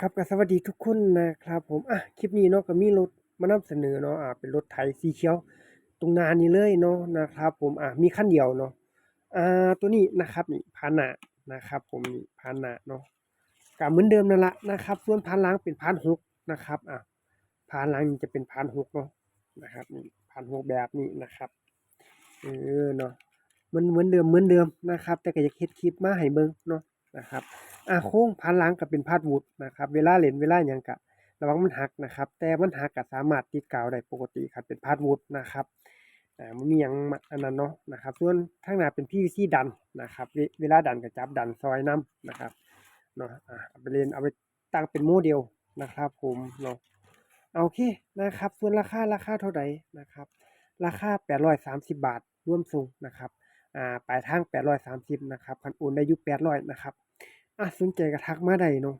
ครับก็สวัสดีทุกคนนะครับ ผมอะคลิปนี้เนาะก็มีรถมานำเสนอเนาะอ่าเป็นรถไถสีเขียว ตรงนานนี้เลยเนาะนะครับ ผมอะมีคันเดียวเนาะอ่าตัวนี้นะครับนี่พานะนะครับ ผมนี่พานะเนาะก็เหมือนเดิมนั่นละนะครับ ส่วนพานหลังเป็นพานหกนะครับอะพานหลังจะเป็นพานหกเนาะนะครับนี่พานหกแบบนี้นะครับเออเนาะมันเหมือนเดิมเหมือนเดิมนะครับ แต่ก็อยากเฮ็ดคลิปมาให้เบิ่งเนาะนะครับ อ่าโค้งพันหลังก็เป็นพาดวุดนะครับ เวลาเล่นเวลาหยังก็ระวังมันหักนะครับ แต่มันหักก็สามารถติดกาวได้ปกติครับเป็นพาดวุดนะครับอ่ามันมีหยังมาอันนั้นเนาะนะครับ ส่วนข้างหน้าเป็น PVC ดันนะครับ เวเวลาดันก็จับดันซอยน้ำนะครับเนาะอ่าเอาไปเล่นเอาไปตั้งเป็นโมเดลนะครับ ผมเนาะโอเคนะครับ ส่วนราคาราคาเท่าใดนะครับ ราคา 830 บาทรวมส่งนะครับอ่าปลายทาง 830 นะครับคันโอนได้อยู่800 นะครับ อะสนใจก็ทักมาได้เนาะ